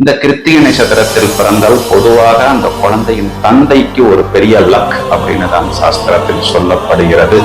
இந்த கிருத்திகை நட்சத்திரத்தில் பிறந்தால் பொதுவாக அந்த குழந்தையின் தந்தைக்கு ஒரு பெரிய லக் அப்படின்னு தான் சாஸ்திரத்தில் சொல்லப்படுகிறது.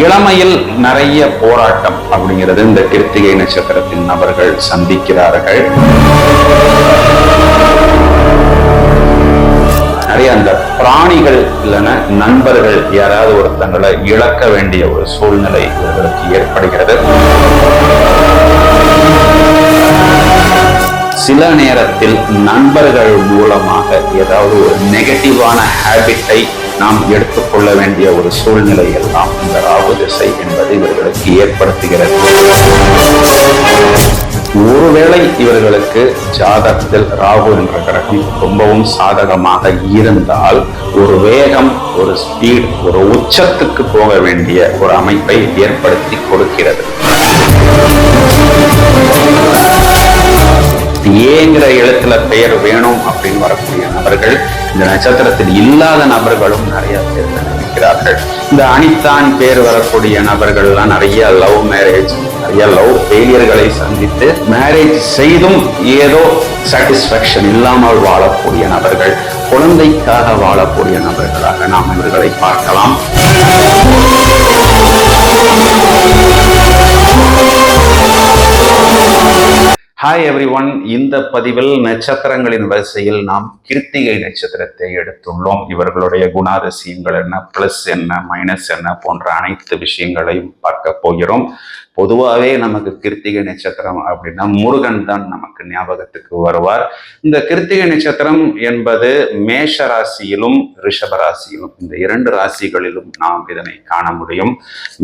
இளமையில் நிறைய போராட்டம் அப்படிங்கிறது இந்த கிருத்திகை நட்சத்திரத்தின் நபர்கள் சந்திக்கிறார்கள். நிறைய அந்த பிராணிகள் இல்லைன்னா நண்பர்கள் யாராவது ஒருத்தங்களை இழக்க வேண்டிய ஒரு சூழ்நிலை இவர்களுக்கு ஏற்படுகிறது. சில நேரத்தில் நண்பர்கள் மூலமாக ஏதாவது ஒரு நெகட்டிவான ஹேபிட்டை நாம் எடுத்துக்கொள்ள வேண்டிய ஒரு சூழ்நிலை எல்லாம் இந்த ராகு திசை என்பது இவர்களுக்கு ஏற்படுத்துகிறது. ஒருவேளை இவர்களுக்கு ஜாதகத்தில் ராகு என்ற கிரகம் ரொம்பவும் சாதகமாக இருந்தால் ஒரு வேகம் ஒரு ஸ்பீட் ஒரு உச்சத்துக்கு போக வேண்டிய ஒரு அமைப்பை ஏற்படுத்தி கொடுக்கிறது. ஏங்கிற எழுத்துல பெயர் வேணும் அப்படின்னு வரக்கூடிய நபர்கள் இந்த நட்சத்திரத்தில் இல்லாத நபர்களும் நிறைய பேர் நினைக்கிறார்கள் இந்த அனித்தான் பேர் வரக்கூடிய நபர்கள்லாம் நிறைய லவ் மேரேஜ் நிறைய லவ் ஃபெயிலியர்களை சந்தித்து மேரேஜ் செய்தும் ஏதோ சாட்டிஸ்ஃபேக்ஷன் இல்லாமல் வாழக்கூடிய நபர்கள் குழந்தைக்காக வாழக்கூடிய நபர்களாக நாம் இவர்களை பார்க்கலாம். ஹாய் எவ்ரி ஒன் இந்த பதிவில் நட்சத்திரங்களின் வரிசையில் நாம் கிருத்திகை நட்சத்திரத்தை எடுத்துள்ளோம். இவர்களுடைய குணாதிசயங்கள் என்ன? பிளஸ் என்ன? மைனஸ் என்ன? போன்ற அனைத்து விஷயங்களையும் பார்க்க போகிறோம். பொதுவாகவே நமக்கு கிருத்திகை நட்சத்திரம் அப்படின்னா முருகன் தான் நமக்கு ஞாபகத்துக்கு வருவார். இந்த கிருத்திகை நட்சத்திரம் என்பது மேஷ ராசியிலும் ரிஷபராசியிலும் இந்த இரண்டு ராசிகளிலும் நாம் இதனை காண முடியும்.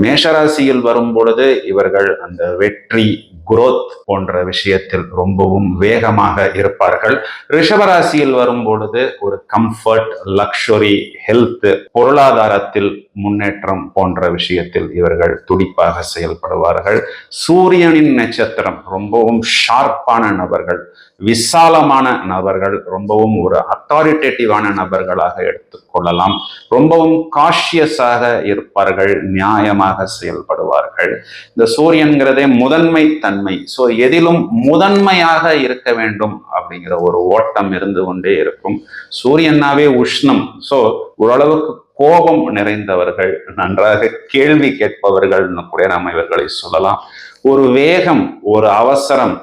மேஷராசியில் வரும் பொழுது இவர்கள் அந்த வெற்றி குரோத் போன்ற விஷயத்தை விஷயத்தில் ரொம்பவும் வேகமாக இருப்பார்கள். ரிஷபராசியில் வரும் பொழுது ஒரு கம்ஃபர்ட் லக்ஷரி ஹெல்த் பொருளாதாரத்தில் முன்னேற்றம் போன்ற விஷயத்தில் இவர்கள் துடிப்பாக செயல்படுவார்கள். சூரியனின் நட்சத்திரம் ரொம்பவும் ஷார்ப்பான நபர்கள் விசாலமான நபர்கள் ரொம்பவும் ஒரு அத்தாரிட்டேட்டிவான நபர்களாக எடுத்துக்கொள்ளலாம் ரொம்பவும் காஷியஸாக இருப்பார்கள் நியாயமாக செயல்படுவார்கள். இந்த சூரியன்கிறதே முதன்மை தன்மை ஸோ எதிலும் முதன்மையாக இருக்க வேண்டும் அப்படிங்கிற ஒரு ஓட்டம் இருந்து கொண்டே இருக்கும். சூரியனாவே உஷ்ணம். ஸோ ஓரளவுக்கு கோபம் நிறைந்தவர்கள் நன்றாக கேள்வி கேட்பவர்கள்னு கூட நாம் இவர்களை சொல்லலாம். ஒரு வேகம் ஒரு அவசரம்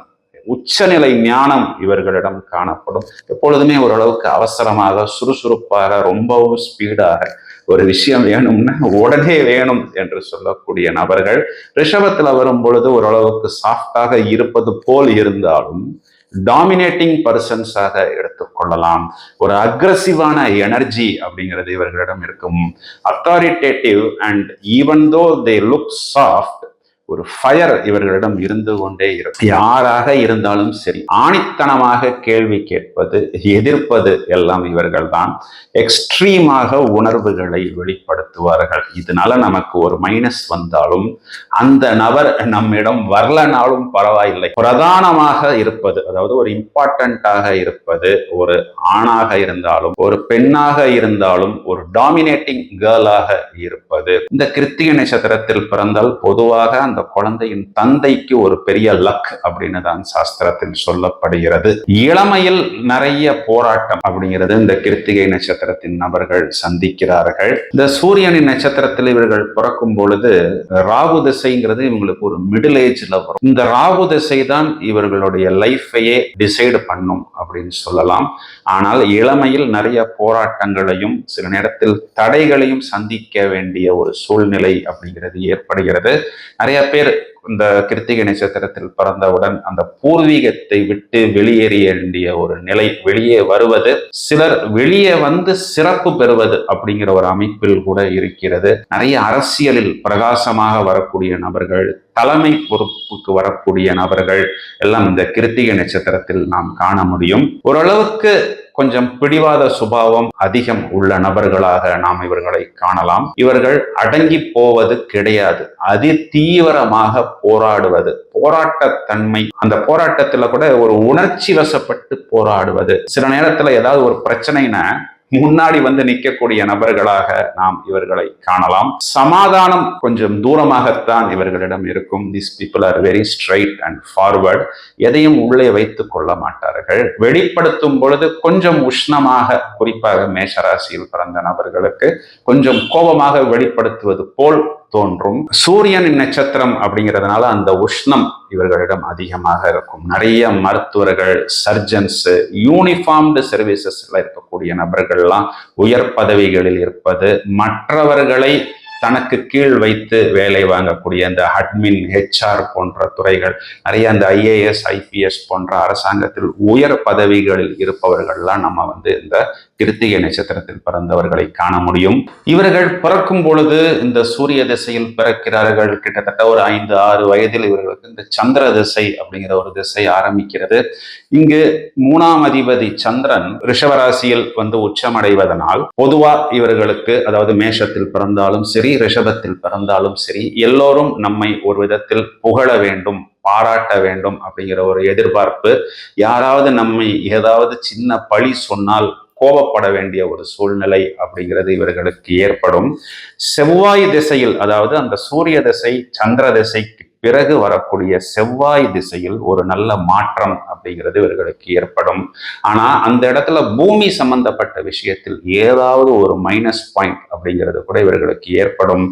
உச்சநிலை ஞானம் இவர்களிடம் காணப்படும். எப்பொழுதுமே ஓரளவுக்கு அவசரமாக சுறுசுறுப்பாக ரொம்பவும் ஸ்பீடாக ஒரு விஷயம் வேணும்னா உடனே வேணும் என்று சொல்லக்கூடிய நபர்கள் ரிஷபத்தில் வரும் பொழுது ஓரளவுக்கு சாஃப்டாக இருப்பது போல் இருந்தாலும் டாமினேட்டிங் பர்சன்ஸாக எடுத்துக்கொள்ளலாம் ஒரு அக்ரஸிவான எனர்ஜி அப்படிங்கிறது இவர்களிடம் இருக்கும். Authoritative and even though they look soft ஒரு ஃபயர் இவர்களிடம் இருந்து கொண்டே இருக்கும். யாராக இருந்தாலும் சரி ஆணித்தனமாக கேள்வி கேட்பது எதிர்ப்பது எல்லாம் இவர்கள் தான் எக்ஸ்ட்ரீமாக உணர்வுகளை வெளிப்படுத்துவார்கள். இதனால நமக்கு ஒரு மைனஸ் வந்தாலும் அந்த நபர் நம்மிடம் வரலனாலும் பரவாயில்லை. பிரதானமாக இருப்பது அதாவது ஒரு இம்பார்ட்டண்ட்டாக இருப்பது ஒரு ஆணாக இருந்தாலும் ஒரு பெண்ணாக இருந்தாலும் ஒரு டாமினேட்டிங் கேர்ளாக இருப்பது. இந்த கிருத்திக நட்சத்திரத்தில் பிறந்தால் பொதுவாக அந்த குழந்தையின் தந்தைக்கு ஒரு பெரிய லக் அப்படின்னு தான் சாஸ்திரத்தில் சொல்லப்படுகிறது. இளமையில் நிறைய போராட்டம் அப்படிங்கிறது இந்த கிருத்திகை நட்சத்திரத்தின் நபர்கள் சந்திக்கிறார்கள். இந்த சூரியனின் நட்சத்திரத்தில் இவர்கள் பிறக்கும் பொழுது ராகு திசைங்கிறது இவங்களுக்கு ஒரு மிடில் ஏஜ்ல வரும். இந்த ராகு திசை தான் இவர்களுடைய லைஃபையே டிசைடு பண்ணும் அப்படின்னு சொல்லலாம். ஆனால் இளமையில் நிறைய போராட்டங்களையும் சில நேரத்தில் தடைகளையும் சந்திக்க வேண்டிய ஒரு சூழ்நிலை அப்படிங்கிறது ஏற்படுகிறது. நிறைய பேர் இந்த கிருத்திகை நட்சத்திரத்தில் பிறந்தவுடன் அந்த பூர்வீகத்தை விட்டு வெளியேறிய வேண்டிய ஒரு நிலை வெளியே வருவது சிலர் வெளியே வந்து சிறப்பு பெறுவது அப்படிங்கிற ஒரு அமைப்பில் கூட இருக்கிறது. நிறைய அரசியலில் பிரகாசமாக வரக்கூடிய நபர்கள் தலைமை பொறுப்புக்கு வரக்கூடிய நபர்கள் எல்லாம் இந்த கிருத்திகை நட்சத்திரத்தில் நாம் காண முடியும். ஓரளவுக்கு கொஞ்சம் பிடிவாத சுபாவம் அதிகம் உள்ள நபர்களாக நாம் இவர்களை காணலாம். இவர்கள் அடங்கி போவது கிடையாது. அதி தீவிரமாக போராடுவது. போராட்டத்தன்மை. அந்த போராட்டத்துல கூட ஒரு உணர்ச்சி வசப்பட்டு போராடுவது. சில நேரத்துல ஏதாவது ஒரு பிரச்சனைனா முன்னாடி வந்து நிற்கக்கூடிய நபர்களாக நாம் இவர்களை காணலாம். சமாதானம் கொஞ்சம் தூரமாகத்தான் இவர்களிடம் இருக்கும். This people are very straight and forward எதையும் உள்ளே வைத்துக் கொள்ள மாட்டார்கள். வெளிப்படுத்தும் பொழுது கொஞ்சம் உஷ்ணமாக குறிப்பாக மேஷராசியில் பிறந்த நபர்களுக்கு கொஞ்சம் கோபமாக வெளிப்படுத்துவது போல் தோன்றும். சூரியனின் நட்சத்திரம் அப்படிங்கிறதுனால அந்த உஷ்ணம் இவர்களிடம் அதிகமாக இருக்கும். நிறைய மருத்துவர்கள் சர்ஜன்ஸ் யூனிஃபார்ம்டு சர்வீசஸ்ல இருக்கக்கூடிய நபர்கள்லாம் உயர் பதவிகளில் இருப்பது மற்றவர்களை தனக்கு கீழ் வைத்து வேலை வாங்கக்கூடிய அந்த அட்மின் ஹெச்ஆர் போன்ற துறைகள் நிறைய அந்த ஐஏஎஸ் ஐபிஎஸ் போன்ற அரசாங்கத்தில் உயர் பதவிகளில் இருப்பவர்கள்லாம் நம்ம வந்து இந்த கிருத்திகை நட்சத்திரத்தில் பிறந்தவர்களை காண முடியும். இவர்கள் பிறக்கும் பொழுது இந்த சூரிய திசையில் பிறக்கிறார்கள். கிட்டத்தட்ட ஒரு ஐந்து ஆறு வயதில் இவர்களுக்கு இந்த சந்திர திசை அப்படிங்கிற ஒரு திசை ஆரம்பிக்கிறது. இங்கு மூணாம் அதிபதி சந்திரன் ரிஷவராசியில் வந்து உச்சமடைவதனால் பொதுவா இவர்களுக்கு அதாவது மேஷத்தில் பிறந்தாலும் சரி ரிஷபத்தில் பிறந்தாலும் சரி எல்லோரும் நம்மை ஒரு விதத்தில் புகழ வேண்டும் பாராட்ட வேண்டும் அப்படிங்கிற ஒரு எதிர்பார்ப்பு யாராவது நம்மை ஏதாவது சின்ன பழி சொன்னால் கோபப்பட வேண்டிய ஒரு சூழ்நிலை அப்படிங்கிறது இவர்களுக்கு ஏற்படும். செவ்வாய் திசையில் அதாவது அந்த சூரிய திசை சந்திர திசைக்கு பிறகு வரக்கூடிய செவ்வாய் திசையில் ஒரு நல்ல மாற்றம் அப்படிங்கிறது இவர்களுக்கு ஏற்படும். ஆனால் அந்த இடத்துல பூமி சம்பந்தப்பட்ட விஷயத்தில் ஏதாவது ஒரு மைனஸ் பாயிண்ட் அப்படிங்கிறது கூட இவர்களுக்கு ஏற்படும்.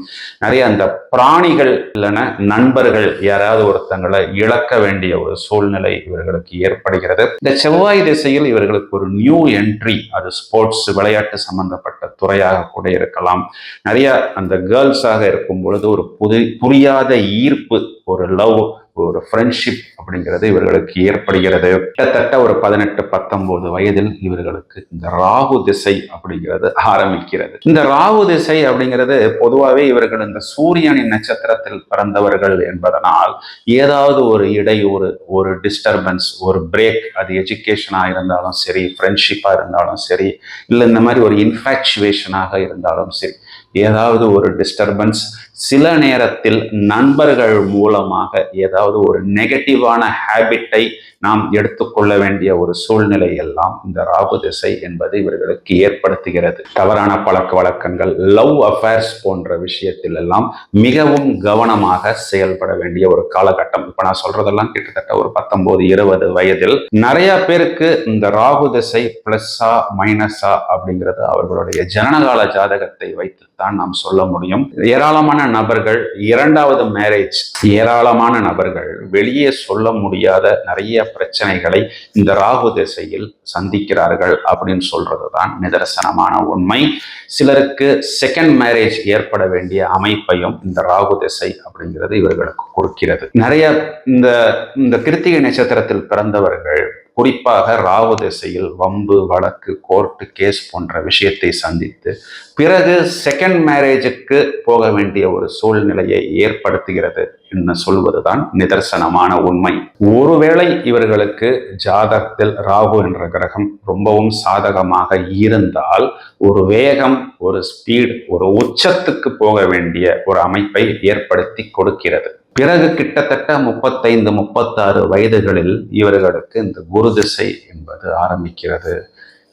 நிறைய அந்த பிராணிகள் இல்லைன்னா நண்பர்கள் யாராவது ஒருத்தங்களை இழக்க வேண்டிய ஒரு சூழ்நிலை இவர்களுக்கு ஏற்படுகிறது. இந்த செவ்வாய் திசையில் இவர்களுக்கு ஒரு நியூ என்ட்ரி அது ஸ்போர்ட்ஸ் விளையாட்டு சம்பந்தப்பட்ட துறையாக கூட இருக்கலாம். நிறைய அந்த கேர்ள்ஸாக இருக்கும் பொழுது ஒரு புது புரியாத ஈர்ப்பு ஒரு லவ் ஒரு ஃப்ரெண்ட்ஷிப் அப்படிங்கிறது இவர்களுக்கு ஏற்படுகிறது. கிட்டத்தட்ட ஒரு பதினெட்டு பத்தொன்பது வயதில் இவர்களுக்கு இந்த ராகு திசை அப்படிங்கிறது ஆரம்பிக்கிறது. இந்த ராகு திசை அப்படிங்கிறது பொதுவாகவே இவர்கள் இந்த சூரியனின் நட்சத்திரத்தில் பிறந்தவர்கள் என்பதனால் ஏதாவது ஒரு இடையூறு ஒரு டிஸ்டர்பன்ஸ் ஒரு பிரேக் அது எஜுகேஷனாக இருந்தாலும் சரி ஃப்ரெண்ட்ஷிப்பாக இருந்தாலும் சரி இல்லை இந்த மாதிரி ஒரு இன்ஃபேக்சுவேஷனாக இருந்தாலும் சரி ஏதாவது ஒரு டிஸ்டர்பன்ஸ் சில நேரத்தில் நண்பர்கள் மூலமாக ஏதாவது ஒரு நெகட்டிவான ஹேபிட்டை நாம் எடுத்துக்கொள்ள வேண்டிய ஒரு சூழ்நிலை எல்லாம் இந்த ராகு திசை என்பது இவர்களுக்கு ஏற்படுத்துகிறது. தவறான பழக்க வழக்கங்கள் லவ் அஃபேர்ஸ் போன்ற விஷயத்தில் எல்லாம் மிகவும் கவனமாக செயல்பட வேண்டிய ஒரு காலகட்டம். இப்ப நான் சொல்றதெல்லாம் கிட்டத்தட்ட ஒரு பத்தொன்பது இருபது வயதில் நிறைய பேருக்கு இந்த ராகு திசை பிளஸ்ஸா மைனஸா அப்படிங்கிறது அவர்களுடைய ஜனனகால ஜாதகத்தை வைத்துத்தான் நாம் சொல்ல முடியும். ஏராளமான நபர்கள் இரண்டாவது மேரேஜ் ஏராளமான நபர்கள் வெளியே சொல்ல முடியாத நிறைய பிரச்சனைகளை இந்த ராகு திசையில் சந்திக்கிறார்கள் அப்படின்னு சொல்றது தான் நிதர்சனமான உண்மை. சிலருக்கு செகண்ட் மேரேஜ் ஏற்பட வேண்டிய அமைப்பையும் இந்த ராகு திசை அப்படிங்கிறது இவர்களுக்கு கொடுக்கிறது. நிறைய இந்த இந்த கிருத்திகை நட்சத்திரத்தில் பிறந்தவர்கள் குறிப்பாக ராகு திசையில் வம்பு வழக்கு கோர்ட்டு கேஸ் போன்ற விஷயத்தை சந்தித்து பிறகு செகண்ட் மேரேஜுக்கு போக வேண்டிய ஒரு சூழ்நிலையை ஏற்படுத்துகிறது என்று சொல்வதுதான் நிதர்சனமான உண்மை. ஒருவேளை இவர்களுக்கு ஜாதகத்தில் ராகு என்ற கிரகம் ரொம்பவும் சாதகமாக இருந்தால் ஒரு வேகம் ஒரு ஸ்பீட் ஒரு உச்சத்துக்கு போக வேண்டிய ஒரு அமைப்பை ஏற்படுத்தி கொடுக்கிறது. பிறகு கிட்டத்தட்ட முப்பத்தைந்து முப்பத்தாறு வயதுகளில் இவர்களுக்கு இந்த குரு திசை என்பது ஆரம்பிக்கிறது.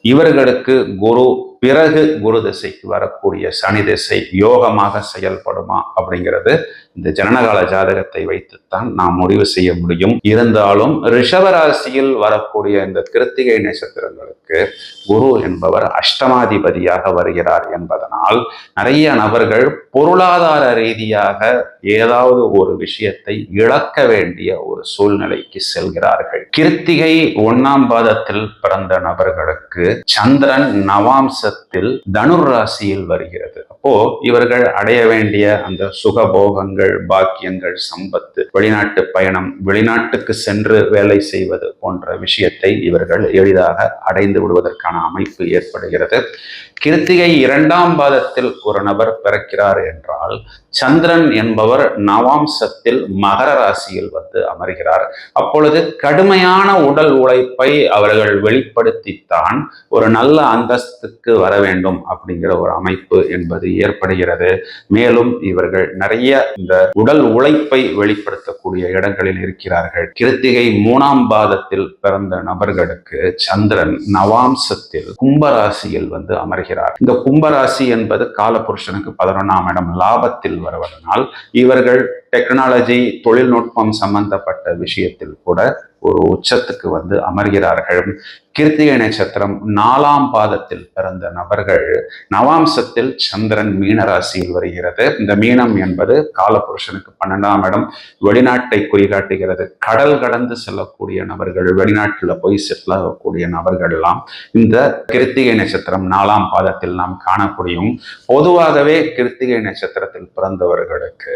இவர்களுக்கு குரு பிறகு குரு திசைக்கு வரக்கூடிய சனி திசை யோகமாக செயல்படுமா அப்படிங்கிறது இந்த ஜனனகால ஜாதகத்தை வைத்துத்தான் நாம் முடிவு செய்ய முடியும். இருந்தாலும் ரிஷபராசியில் வரக்கூடிய இந்த கிருத்திகை நட்சத்திரங்களுக்கு குரு என்பவர் அஷ்டமாதிபதியாக வருகிறார் என்பதனால் நிறைய நபர்கள் பொருளாதார ரீதியாக ஏதாவது ஒரு விஷயத்தை இழக்க வேண்டிய ஒரு சூழ்நிலைக்கு செல்கிறார்கள். கிருத்திகை ஒன்னாம் பாதத்தில் பிறந்த நபர்களுக்கு சந்திரன் நவாம்ச மாசத்தில் தனுர் ராசியில் வருகிறது. அப்போ இவர்கள் அடைய வேண்டிய அந்த சுகபோகங்கள் பாக்கியங்கள் சம்பத்து வெளிநாட்டு பயணம் வெளிநாட்டுக்கு சென்று வேலை செய்வது போன்ற விஷயத்தை இவர்கள் எளிதாக அடைந்து விடுவதற்கான அமைப்பு ஏற்படுகிறது. கிருத்திகை இரண்டாம் பாதத்தில் ஒரு நபர் பிறக்கிறார் என்றால் சந்திரன் என்பவர் நவாம்சத்தில் மகர ராசியில் வந்து அமர்கிறார். அப்பொழுது கடுமையான உடல் உழைப்பை அவர்கள் வெளிப்படுத்தித்தான் ஒரு நல்ல அந்தஸ்துக்கு வர வேண்டும் அப்படிங்கிற ஒரு அமைப்பு என்பது ஏற்படுகிறது. மேலும் இவர்கள் நிறைய இந்த உடல் உழைப்பை வெளிப்படுத்தக்கூடிய இடங்களில் இருக்கிறார்கள். கிருத்திகை மூணாம் பாதத்தில் பிறந்த நபர்களுக்கு சந்திரன் நவாம்சத்தில் கும்பராசியில் வந்து அமர்கிறார். இந்த கும்பராசி என்பது காலபுருஷனுக்கு பதினொன்றாம் இடம் லாபத்தில் வருவதனால் இவர்கள் டெக்னாலஜி தொழில்நுட்பம் சம்பந்தப்பட்ட விஷயத்தில் கூட ஒரு உச்சத்துக்கு வந்து அமர்கிறார்கள். கிருத்திகை நட்சத்திரம் நாலாம் பாதத்தில் பிறந்த நபர்கள் நவாம்சத்தில் சந்திரன் மீனராசியில் வருகிறது. இந்த மீனம் என்பது காலபுருஷனுக்கு பன்னெண்டாம் இடம் வெளிநாட்டை குறிகாட்டுகிறது. கடல் கடந்து செல்லக்கூடிய நபர்கள் வெளிநாட்டில் போய் செட்டில் ஆகக்கூடிய நபர்கள் எல்லாம் இந்த கிருத்திகை நட்சத்திரம் நாலாம் பாதத்தில் நாம் காணக்கூடியும். பொதுவாகவே கிருத்திகை நட்சத்திரத்தில் பிறந்தவர்களுக்கு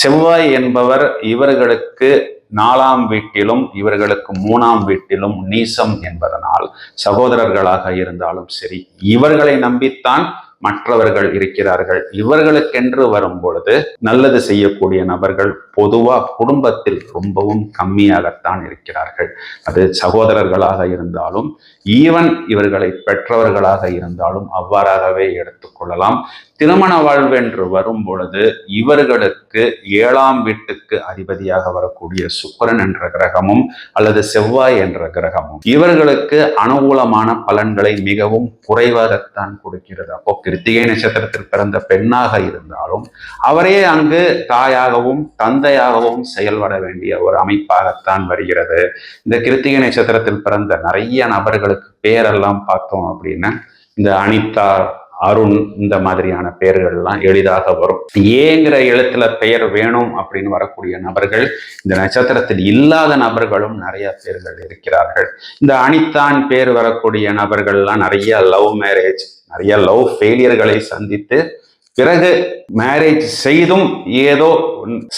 செவ்வாய் என்பவர் இவர்களுக்கு நாலாம் வீட்டிலும் இவர்களுக்கு மூணாம் வீட்டிலும் நீசம் என்பதனால் சகோதரர்களாக இருந்தாலும் சரி இவர்களை நம்பித்தான் மற்றவர்கள் இருக்கிறார்கள். இவர்களுக்கென்று வரும் பொழுது நல்லது செய்யக்கூடிய நபர்கள் பொதுவா குடும்பத்தில் ரொம்பவும் கம்மியாகத்தான் இருக்கிறார்கள். அது சகோதரர்களாக இருந்தாலும் ஈவன் இவர்களை பெற்றவர்களாக இருந்தாலும் அவ்வாறாகவே எடுத்துக்கொள்ளலாம் திருமண வாழ்வென்று வரும் பொழுது இவர்களுக்கு ஏழாம் வீட்டுக்கு அதிபதியாக வரக்கூடிய சுக்கரன் என்ற கிரகமும் அல்லது செவ்வாய் என்ற கிரகமும். இவர்களுக்கு அனுகூலமான பலன்களை மிகவும் குறைவாகத்தான் கொடுக்கிறது. அப்போ கிருத்திகை நட்சத்திரத்தில் பிறந்த பெண்ணாக இருந்தாலும் அவரே அங்கு தாயாகவும் தந்தையாகவும் செயல்பட வேண்டிய ஒரு அமைப்பாகத்தான் வருகிறது. இந்த கிருத்திகை நட்சத்திரத்தில் பிறந்த நிறைய நபர்களுக்கு பேரெல்லாம் பார்த்தோம் அப்படின்னா இந்த அனிதா அருண் இந்த மாதிரியான பெயர்கள்லாம் எளிதாக வரும். ஏங்கிற எழுத்துல பெயர் வேணும் அப்படின்னு வரக்கூடிய நபர்கள் இந்த நட்சத்திரத்தில் இல்லாத நபர்களும் நிறைய பேர்கள் இருக்கிறார்கள். இந்த அனித்தான் பேர் வரக்கூடிய நபர்கள்லாம் நிறைய லவ் மேரேஜ் நிறைய லவ் ஃபெயிலியர்களை சந்தித்து பிறகு மேரேஜ் செய்தும் ஏதோ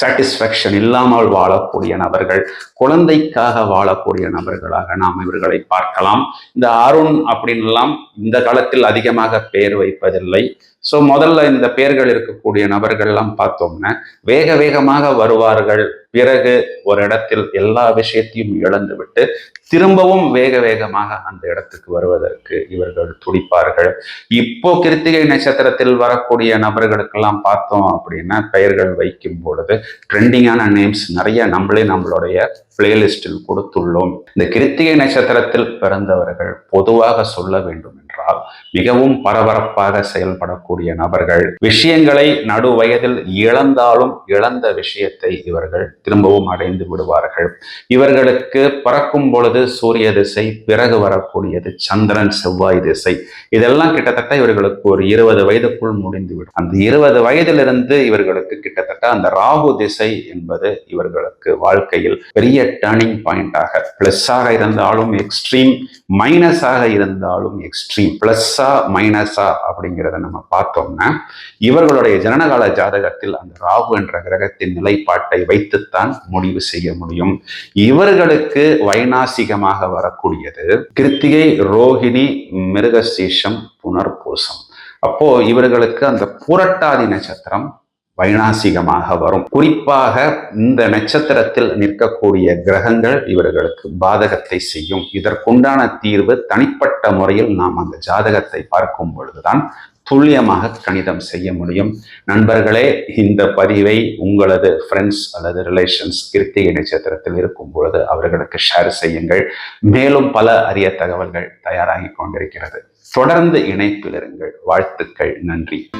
சாட்டிஸ்ஃபேக்ஷன் இல்லாமல் வாழக்கூடிய நபர்கள் குழந்தைக்காக வாழக்கூடிய நபர்களாக நாம் இவர்களை பார்க்கலாம். இந்த அருண் அப்படின்லாம் இந்த காலத்தில் அதிகமாக பெயர் வைப்பதில்லை. ஸோ முதல்ல இந்த பெயர்கள் இருக்கக்கூடிய நபர்கள்லாம் பார்த்தோம்னா வேக வேகமாக வருவார்கள். பிறகு ஒரு இடத்தில் எல்லா விஷயத்தையும் இழந்துவிட்டு திரும்பவும் வேக வேகமாக அந்த இடத்துக்கு வருவதற்கு இவர்கள் துடிப்பார்கள். இப்போ கிருத்திகை நட்சத்திரத்தில் வரக்கூடிய நபர்களுக்கெல்லாம் பார்த்தோம் அப்படின்னா பெயர்கள் வைக்கும் பொழுது ட்ரெண்டிங்கான நேம்ஸ் நிறைய நம்மளே நம்மளுடைய பிளேலிஸ்டில் கொடுத்துள்ளோம். இந்த கிருத்திகை நட்சத்திரத்தில் பிறந்தவர்கள் பொதுவாக சொல்ல வேண்டும் என்றால் மிகவும் பரபரப்பாக செயல்படக்கூடிய நபர்கள் விஷயங்களை நடு வயதில் இழந்தாலும் இழந்த விஷயத்தை இவர்கள் திரும்பவும் அடைந்து விடுவார்கள். இவர்களுக்கு பறக்கும் பொழுது சூரிய திசை பிறகு வரக்கூடியது சந்திரன் செவ்வாய் திசை. இதெல்லாம் கிட்டத்தட்ட இவர்களுக்கு ஒரு இருபது வயதுக்குள் முடிந்துவிடும். அந்த இருபது வயதிலிருந்து இவர்களுக்கு கிட்டத்தட்ட அந்த ராகு திசை என்பது இவர்களுக்கு வாழ்க்கையில் பெரிய டேர்னிங் பாயிண்டாக ப்ளஸ்ஸாக இருந்தாலும் எக்ஸ்ட்ரீம் மைனஸாக இருந்தாலும் எக்ஸ்ட்ரீம் ப்ளஸ்ஸா மைனஸா அப்படிங்கிறத நம்ம பார்த்தோம்னா இவர்களுடைய ஜனனகால ஜாதகத்தில் அந்த ராகு என்ற கிரகத்தின் நிலைப்பாட்டை வைத்துத்தான் முடிவு செய்ய முடியும். இவர்களுக்கு வைநாசிகமாக வரக்கூடியது கிருத்திகை ரோஹிணி மிருகசீஷம் புனர்பூசம். அப்போ இவர்களுக்கு அந்த புரட்டாதி நட்சத்திரம் வைநாசிகமாக வரும். குறிப்பாக இந்த நட்சத்திரத்தில் நிற்கக்கூடிய கிரகங்கள் இவர்களுக்கு பாதகத்தை செய்யும். இதற்குண்டான தீர்வு தனிப்பட்ட முறையில் நாம் அந்த ஜாதகத்தை பார்க்கும் பொழுதுதான் துல்லியமாக கணிதம் செய்ய முடியும். நண்பர்களே இந்த பதிவை உங்களது ஃப்ரெண்ட்ஸ் அல்லது ரிலேஷன்ஸ் கிருத்திகை நட்சத்திரத்தில் இருக்கும் பொழுது அவர்களுக்கு ஷேர் செய்யுங்கள். மேலும் பல அரிய தகவல்கள் தயாராகி கொண்டிருக்கிறது. தொடர்ந்து இணைப்பில் இருங்கள். வாழ்த்துக்கள். நன்றி.